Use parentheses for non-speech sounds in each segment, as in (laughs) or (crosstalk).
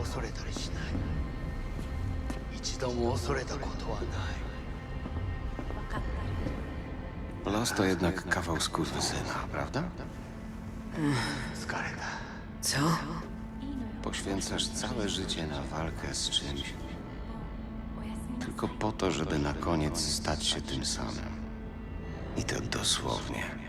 恐れたりしない一度も恐れたことはない Los to jednak kawał skurwysyna, prawda? 疲れた Co? Poświęcasz całe życie na walkę z czymś, tylko po to, żeby na koniec stać się tym samym. I to dosłownie.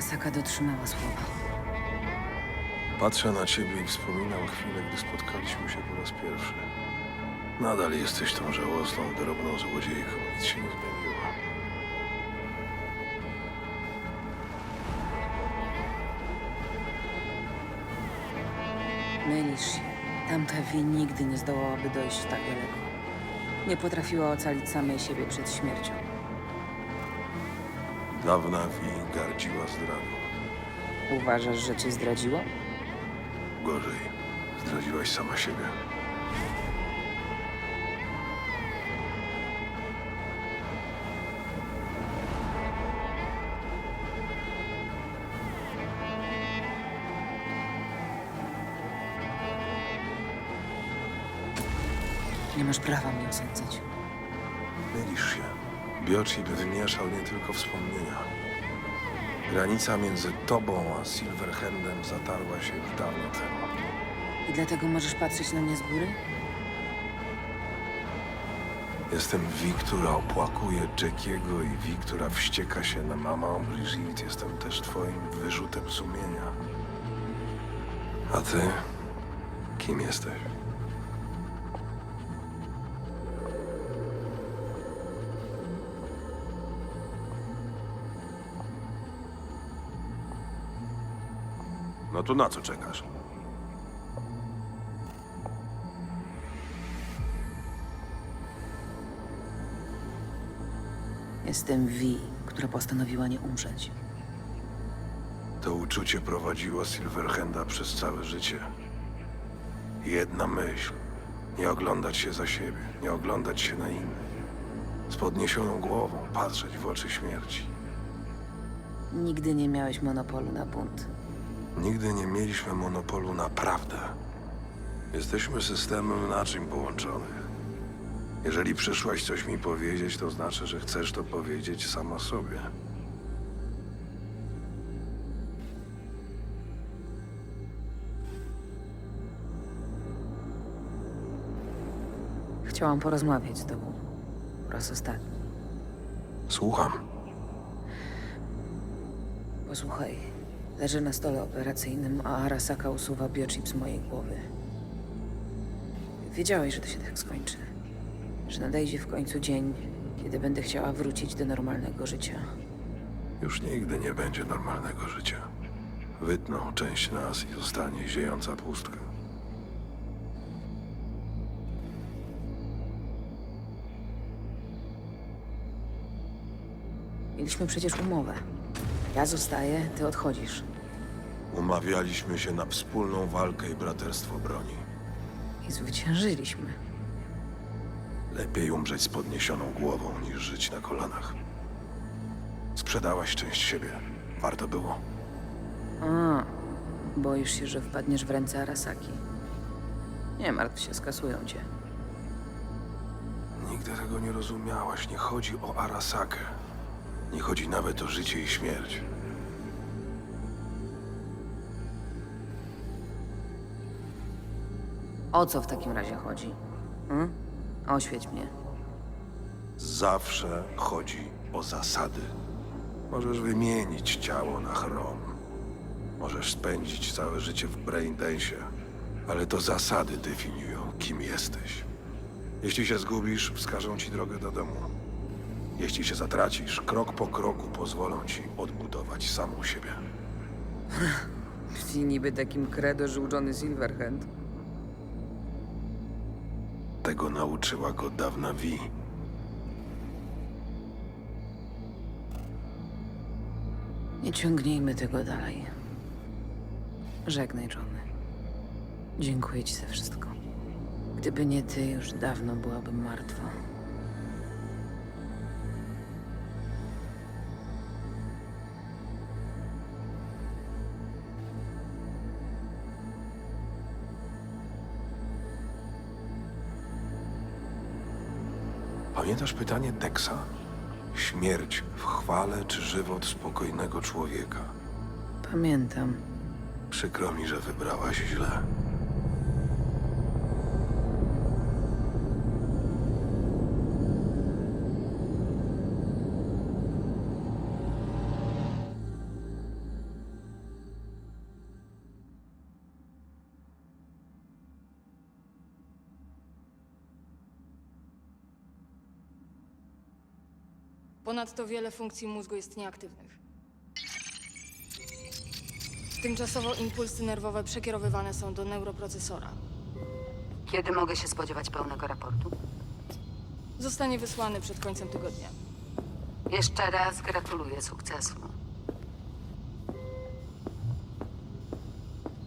Arasaka dotrzymała słowa. Patrzę na ciebie i wspominam chwilę, gdy spotkaliśmy się po raz pierwszy. Nadal jesteś tą żałosną, drobną złodziejką. Nic się nie zmieniło. Mylisz się. Tamta Wi nigdy nie zdołałaby dojść tak daleko. Nie potrafiła ocalić samej siebie przed śmiercią. Dawna Wi gardziła zdradą. Uważasz, że cię zdradziła? Gorzej, zdradziłaś sama siebie. Nie masz prawa mnie osądzać. Mylisz się. Biochip wymieszał nie tylko wspomnienia. Granica między tobą a Silverhandem zatarła się już dawno temu. I dlatego możesz patrzeć na mnie z góry? Jestem Wi, która opłakuje Jackiego i Wi, która wścieka się na mamę Brigitte. Jestem też twoim wyrzutem sumienia. A ty? Kim jesteś? No to na co czekasz? Jestem Wi, która postanowiła nie umrzeć. To uczucie prowadziło Silverhanda przez całe życie. Jedna myśl. Nie oglądać się za siebie, nie oglądać się na innych. Z podniesioną głową patrzeć w oczy śmierci. Nigdy nie miałeś monopolu na bunt. Nigdy nie mieliśmy monopolu na prawdę. Jesteśmy systemem naczyń połączonych. Jeżeli przyszłaś coś mi powiedzieć, to znaczy, że chcesz to powiedzieć sama sobie. Chciałam porozmawiać z tobą. Po raz ostatni. Słucham. Posłuchaj. Leżę na stole operacyjnym, a Arasaka usuwa biochip z mojej głowy. Wiedziałeś, że to się tak skończy. Że nadejdzie w końcu dzień, kiedy będę chciała wrócić do normalnego życia. Już nigdy nie będzie normalnego życia. Wytną część nas i zostanie ziejąca pustka. Mieliśmy przecież umowę. Ja zostaję, ty odchodzisz. Umawialiśmy się na wspólną walkę i braterstwo broni. I zwyciężyliśmy. Lepiej umrzeć z podniesioną głową, niż żyć na kolanach. Sprzedałaś część siebie. Warto było. A, boisz się, że wpadniesz w ręce Arasaki. Nie martw się, skasują cię. Nigdy tego nie rozumiałaś. Nie chodzi o Arasakę. Nie chodzi nawet o życie i śmierć. O co w takim razie chodzi? Hmm? Oświeć mnie. Zawsze chodzi o zasady. Możesz wymienić ciało na chrom. Możesz spędzić całe życie w braindensie, ale to zasady definiują, kim jesteś. Jeśli się zgubisz, wskażą ci drogę do domu. Jeśli się zatracisz, krok po kroku pozwolą ci odbudować samą siebie. (laughs) I niby takim credo żył Johnny Silverhand. Tego nauczyła go dawna Vi. Nie ciągnijmy tego dalej. Żegnaj, Johnny. Dziękuję ci za wszystko. Gdyby nie ty, już dawno byłabym martwa. Pamiętasz pytanie Texa? Śmierć w chwale czy żywot spokojnego człowieka? Pamiętam. Przykro mi, że wybrałaś źle. Ponadto wiele funkcji mózgu jest nieaktywnych. Tymczasowo impulsy nerwowe przekierowywane są do neuroprocesora. Kiedy mogę się spodziewać pełnego raportu? Zostanie wysłany przed końcem tygodnia. Jeszcze raz gratuluję sukcesu.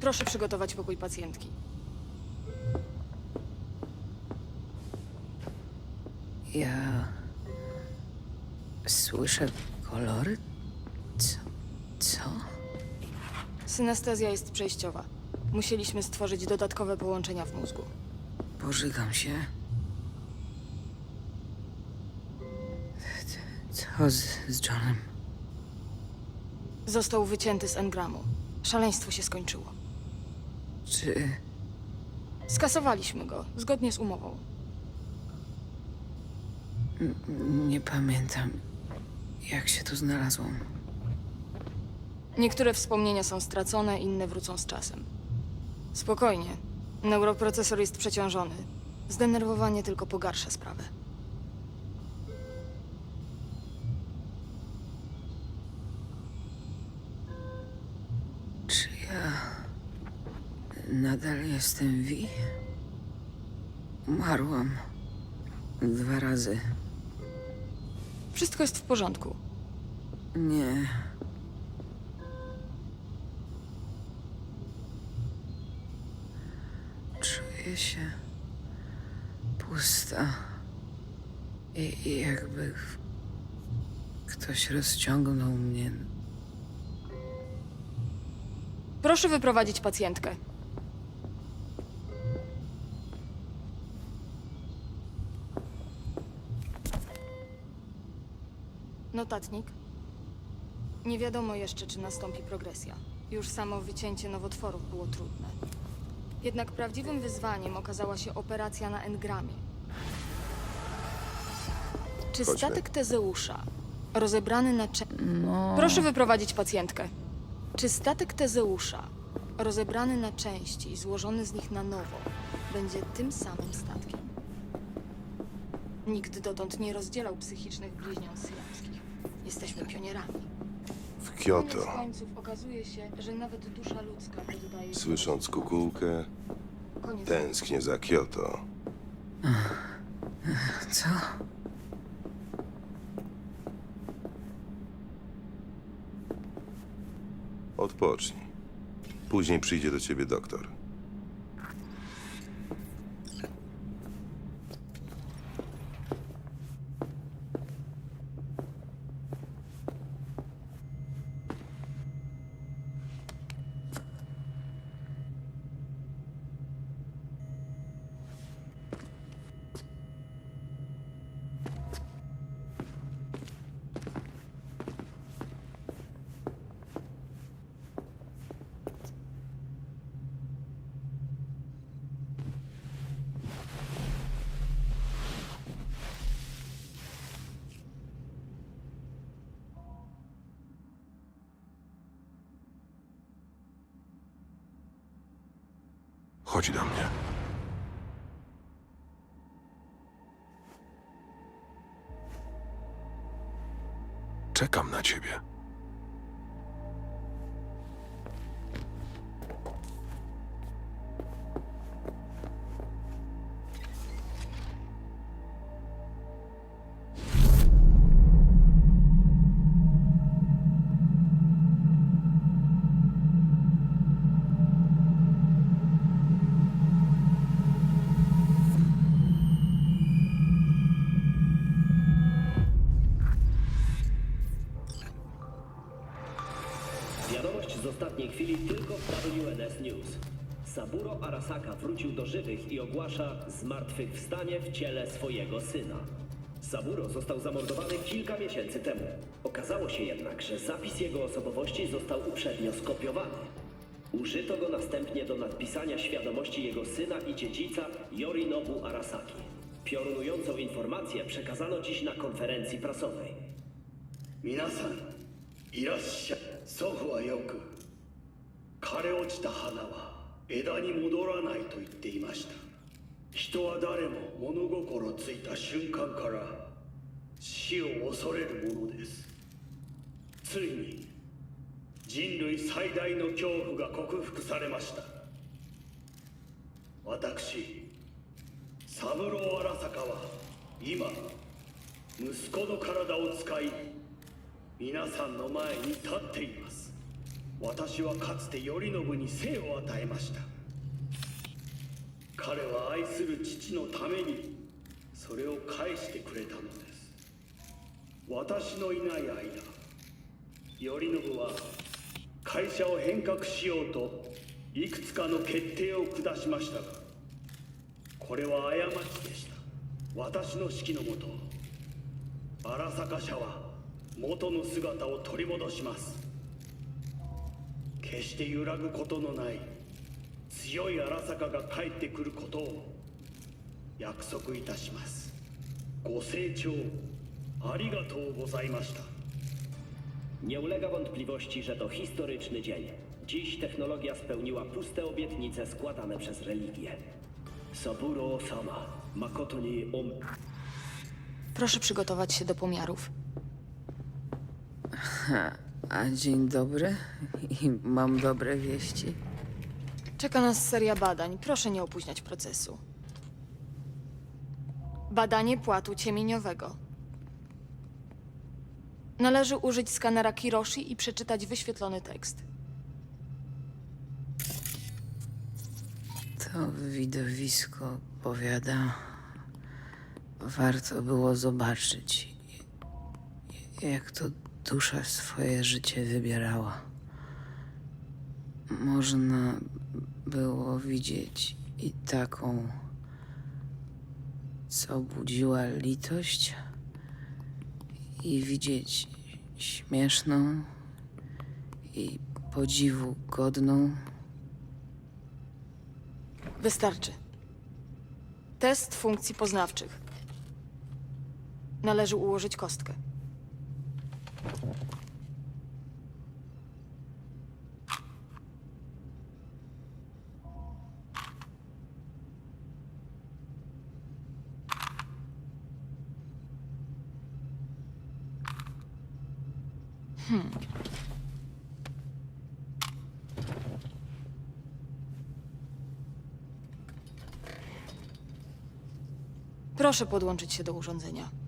Proszę przygotować pokój pacjentki. Ja. Słyszę kolory? Co? Co? Synestezja jest przejściowa. Musieliśmy stworzyć dodatkowe połączenia w mózgu. Pożygam się. Co z, z Johnem? Został wycięty z engramu. Szaleństwo się skończyło. Czy. Skasowaliśmy go, zgodnie z umową. Nie pamiętam, jak się tu znalazłam. Niektóre wspomnienia są stracone, inne wrócą z czasem. Spokojnie. Neuroprocesor jest przeciążony. Zdenerwowanie tylko pogarsza sprawę. Czy ja. nadal jestem Wi? Umarłam. Dwa razy. Wszystko jest w porządku. Nie. Czuję się pusta. I, i jakby ktoś rozciągnął mnie. Proszę wyprowadzić pacjentkę. Notatnik. Nie wiadomo jeszcze, czy nastąpi progresja. Już samo wycięcie nowotworów było trudne. Jednak prawdziwym wyzwaniem okazała się operacja na engramie. Czy statek Tezeusza, rozebrany na cze... No. Proszę wyprowadzić pacjentkę. Czy statek Tezeusza, rozebrany na części i złożony z nich na nowo, będzie tym samym statkiem? Nikt dotąd nie rozdzielał psychicznych bliźniąt syjamskich. Jesteśmy pionierami. W Koniec Kioto. końców okazuje się, że nawet dusza ludzka poddaje się... Słysząc kukułkę, Koniec tęsknię za Kioto. Co? Odpocznij. Później przyjdzie do ciebie doktor. Chodź do mnie. Czekam na ciebie. do żywych i ogłasza zmartwychwstanie w ciele swojego syna. Saburo został zamordowany kilka miesięcy temu. Okazało się jednak, że zapis jego osobowości został uprzednio skopiowany. Użyto go następnie do nadpisania świadomości jego syna i dziedzica Yorinobu Arasaki. Piorunującą informację przekazano dziś na konferencji prasowej. Minasan, irassia, sohu wa yoku. Kare ochita hana wa 枝に戻らないと言っていました。人は誰も物心ついた瞬間から死を恐れるものです。ついに人類最大の恐怖が克服されました。私三郎荒坂は今息子の体を使い皆さんの前に立っています。私はかつて頼信に生を与えました。彼は愛する父のためにそれを返してくれたのです。私のいない間頼信は会社を変革しようといくつかの決定を下しましたがこれは過ちでした。私の指揮のもと荒坂社は元の姿を取り戻します。決して揺らぐことのない強い荒坂が帰ってくることを約束いたしますご清聴ありがとうございました Nie ulega wątpliwości, że to historyczny dzień. Dziś technologia spełniła puste obietnice składane przez religię. Saburo Sama, Makoto ni Om. Proszę przygotować się do pomiarów. A dzień dobry (laughs) i mam dobre wieści. Czeka nas seria badań. Proszę nie opóźniać procesu. Badanie płatu ciemieniowego. Należy użyć skanera Kiroshi i przeczytać wyświetlony tekst. To widowisko powiada, warto było zobaczyć, jak to dusza swoje życie wybierała. Można było widzieć i taką, co budziła litość, i widzieć śmieszną i podziwu godną. Wystarczy. Test funkcji poznawczych. Należy ułożyć kostkę. Proszę podłączyć się do urządzenia.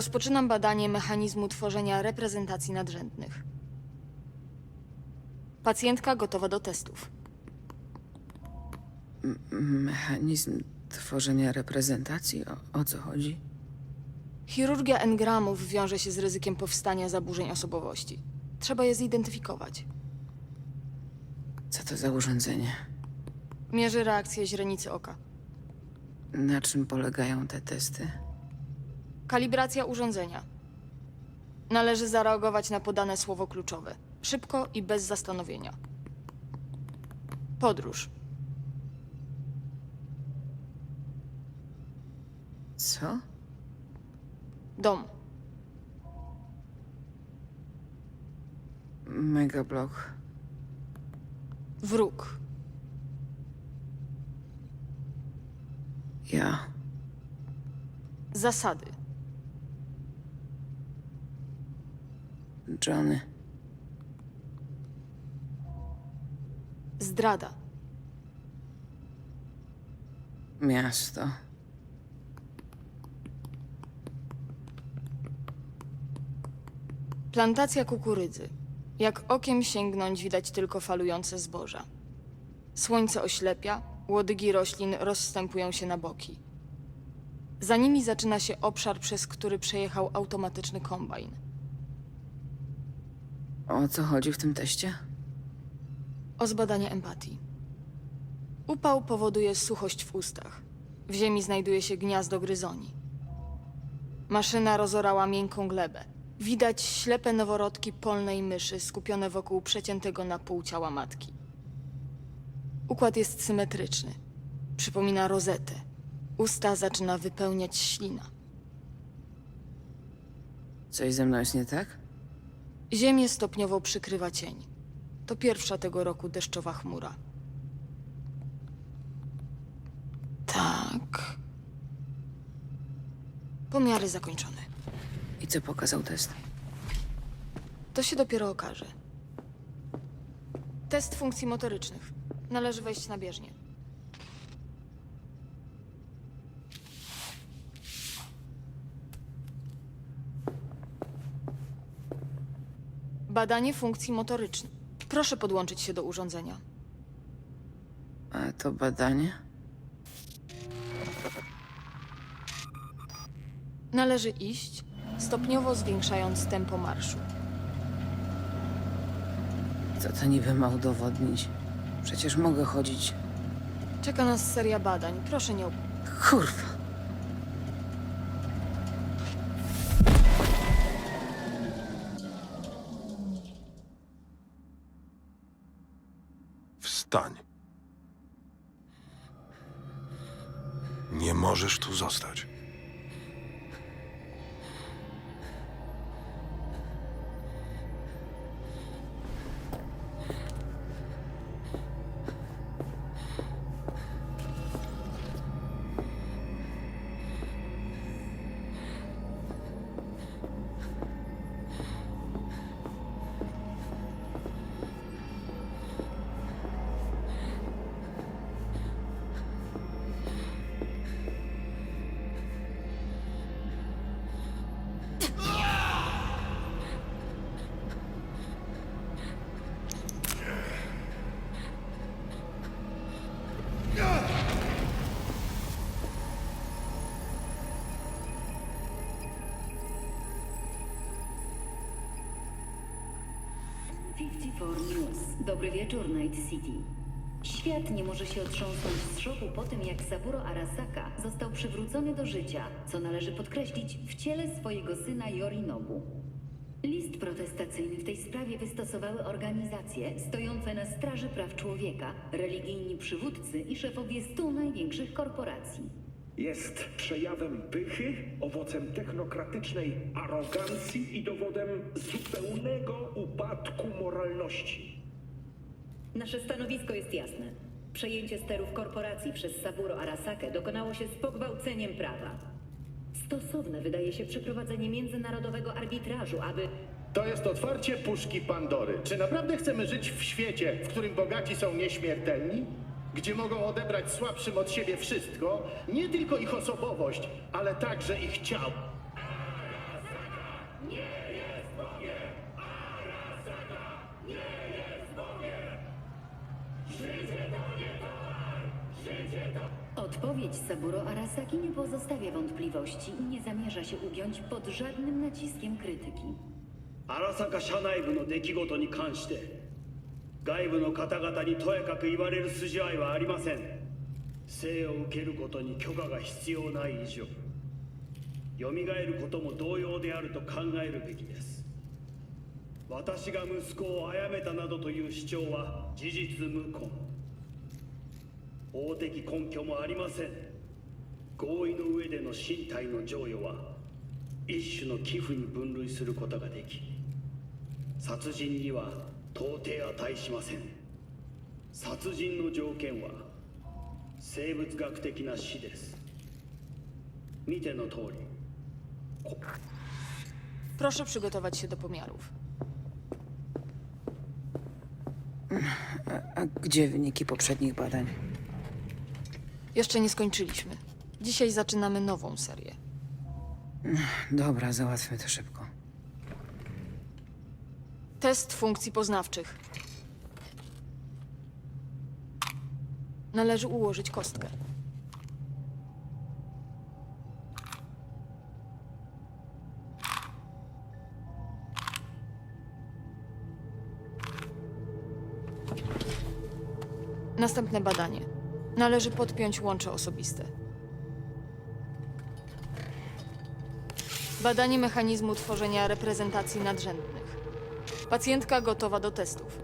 Rozpoczynam badanie mechanizmu tworzenia reprezentacji nadrzędnych. Pacjentka gotowa do testów. Mechanizm tworzenia reprezentacji? O, o co chodzi? Chirurgia engramów wiąże się z ryzykiem powstania zaburzeń osobowości. Trzeba je zidentyfikować. Co to za urządzenie? Mierzy reakcję źrenicy oka. Na czym polegają te testy? Kalibracja urządzenia. Należy zareagować na podane słowo kluczowe. Szybko i bez zastanowienia. Podróż. Co? Dom. Megablok. Wróg. Ja. Zasady. Johnny. Zdrada. Miasto. Plantacja kukurydzy. Jak okiem sięgnąć widać tylko falujące zboża. Słońce oślepia, łodygi roślin rozstępują się na boki. Za nimi zaczyna się obszar, przez który przejechał automatyczny kombajn. O co chodzi w tym teście? O zbadanie empatii. Upał powoduje suchość w ustach. W ziemi znajduje się gniazdo gryzoni. Maszyna rozorała miękką glebę. Widać ślepe noworodki polnej myszy skupione wokół przeciętego na pół ciała matki. Układ jest symetryczny. Przypomina rozetę. Usta zaczyna wypełniać ślina. Coś ze mną jest nie tak? Ziemię stopniowo przykrywa cień. To pierwsza tego roku deszczowa chmura. Tak. Pomiary zakończone. I co pokazał test? To się dopiero okaże. Test funkcji motorycznych. Należy wejść na bieżnię. Badanie funkcji motorycznych. Proszę podłączyć się do urządzenia. A to badanie? Należy iść, stopniowo zwiększając tempo marszu. Co to niby ma udowodnić? Przecież mogę chodzić. Czeka nas seria badań. Proszę nie. op- Kurwa. News. Dobry wieczór, Night City. Świat nie może się otrząsnąć z szoku po tym, jak Saburo Arasaka został przywrócony do życia, co należy podkreślić w ciele swojego syna Yorinobu. List protestacyjny w tej sprawie wystosowały organizacje stojące na straży praw człowieka, religijni przywódcy i szefowie stu największych korporacji. Jest przejawem pychy, owocem technokratycznej arogancji i dowodem zupełnego upadku moralności. Nasze stanowisko jest jasne. Przejęcie sterów korporacji przez Saburo Arasakę dokonało się z pogwałceniem prawa. Stosowne wydaje się przeprowadzenie międzynarodowego arbitrażu, aby To jest otwarcie puszki Pandory. Czy naprawdę chcemy żyć w świecie, w którym bogaci są nieśmiertelni? gdzie mogą odebrać słabszym od siebie wszystko, nie tylko ich osobowość, ale także ich ciało. Odpowiedź Saburo Arasaki nie pozostawia wątpliwości i nie zamierza się ugiąć pod żadnym naciskiem krytyki。荒坂社内部の出来事に関して外部の方々にとやかく言われる筋合いはありません。生を受けることに許可が必要ない以上蘇ることも同様であると考えるべきです。私が息子を殺めたなどという主張は事実無根。法的根拠もありません。合意の上での身体の贈与は一種の寄付に分類することができ殺人には到底値しません殺人の条件は生物学的な死です見ての通り Proszę przygotować się do pomiarów. A gdzie wyniki poprzednich badań? Jeszcze nie skończyliśmy. Dzisiaj zaczynamy nową serię. Dobra, załatwmy to szybko. Test funkcji poznawczych. Należy ułożyć kostkę. Następne badanie. Należy podpiąć łącze osobiste. Badanie mechanizmu tworzenia reprezentacji nadrzędnych. Pacjentka gotowa do testów.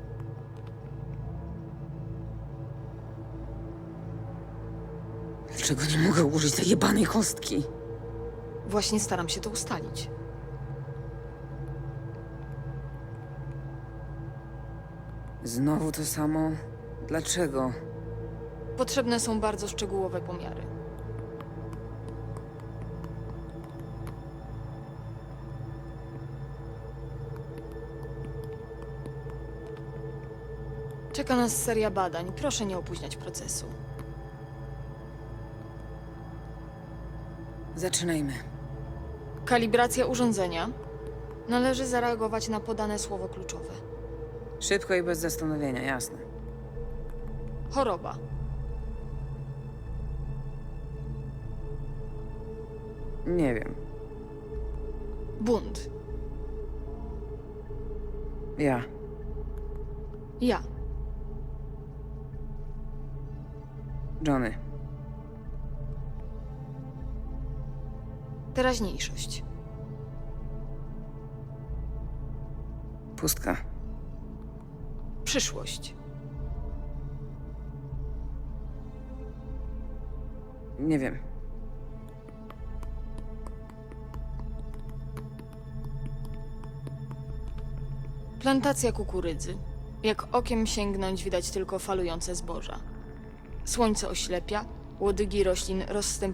Dlaczego nie mogę użyć tej jebanej kostki? Właśnie staram się to ustalić. Znowu to samo? Dlaczego? Potrzebne są bardzo szczegółowe pomiary. Czeka nas seria badań. Proszę nie opóźniać procesu. Zaczynajmy. Kalibracja urządzenia. Należy zareagować na podane słowo kluczowe. Szybko i bez zastanowienia, jasne. Choroba. Nie wiem. Bunt. Ja. Ja. Johnny. Teraźniejszość. Pustka. Przyszłość. Nie wiem. Plantacja kukurydzy. Jak okiem sięgnąć, widać tylko falujące zboża. Słońce oślepia, łodygi roślin rozstępują.